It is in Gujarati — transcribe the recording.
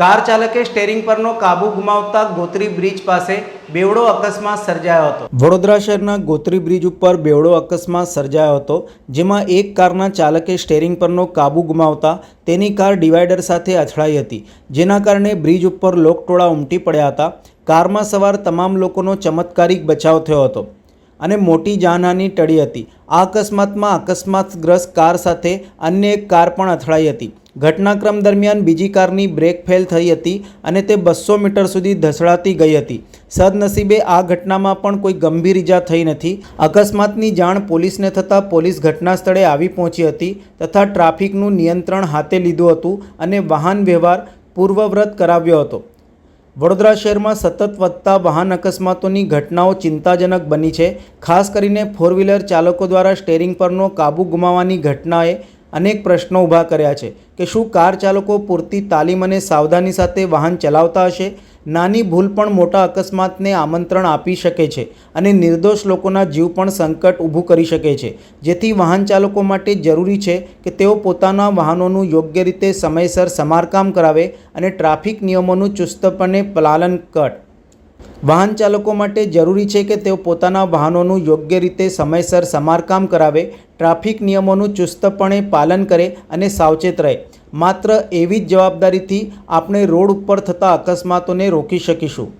કાર ચાલકે સ્ટેરિંગ પરનો કાબુ ગુમાવતા ગોત્રી બ્રિજ પાસે બેવડો અકસ્માત સર્જાયો હતો. વડોદરા શહેરના ગોત્રી બ્રિજ ઉપર બેવડો અકસ્માત સર્જાયો હતો, જેમાં એક કારના ચાલકે સ્ટેરિંગ પરનો કાબુ ગુમાવતા તેની કાર ડિવાઈડર સાથે અથડાઈ હતી, જેના કારણે બ્રિજ ઉપર લોકટોળા ઉમટી પડ્યા હતા, કારમાં સવાર તમામ લોકોનો ચમત્કારિક બચાવ થયો હતો અને મોટી જાનહાની ટળી હતી. આ અકસ્માતમાં અકસ્માતગ્રસ્ત કાર સાથે અન્ય એક કાર પણ અથડાઈ હતી. ઘટનાક્રમ દરમિયાન બીજી કારની બ્રેક ફેલ થઈ હતી અને તે બસો મીટર સુધી ધસડાતી ગઈ હતી. સદનસીબે આ ઘટનામાં પણ કોઈ ગંભીર ઈજા થઈ નથી. અકસ્માતની જાણ પોલીસને થતાં પોલીસ ઘટના સ્થળે આવી પહોંચી હતી તથા ટ્રાફિકનું નિયંત્રણ હાથે લીધું હતું અને વાહન વ્યવહાર પૂર્વવ્રત કરાવ્યો હતો. વડોદરા શહેરમાં સતત વધતા વાહન અકસ્માતોની ઘટનાઓ ચિંતાજનક બની છે. ખાસ કરીને ફોર વ્હીલર ચાલકો દ્વારા સ્ટેરિંગ પરનો કાબૂ ગુમાવવાની ઘટનાએ અનેક પ્રશ્નો ઊભા કર્યા છે કે શું કાર ચાલકો પૂરતી તાલીમ અને સાવધાની સાથે વાહન ચલાવતા હશે? નાની ભૂલ પણ મોટા અકસ્માતને આમંત્રણ આપી શકે છે અને નિર્દોષ લોકોના જીવ પણ સંકટ ઊભું કરી શકે છે. જેથી વાહન ચાલકો માટે જરૂરી છે કે તેઓ પોતાના વાહનોનું યોગ્ય રીતે સમયસર સમારકામ કરાવે અને ટ્રાફિક નિયમોનું ચુસ્તપણે પાલન કર. વાહન ચાલકો માટે જરૂરી છે કે તેઓ પોતાના વાહનોનું યોગ્ય રીતે સમયસર સમારકામ કરાવે, ટ્રાફિક નિયમોનું ચુસ્તપણે પાલન કરે અને સાવચેત રહે. માત્ર એવી જ જવાબદારીથી આપણે રોડ ઉપર થતા અકસ્માતોને રોકી શકીશું.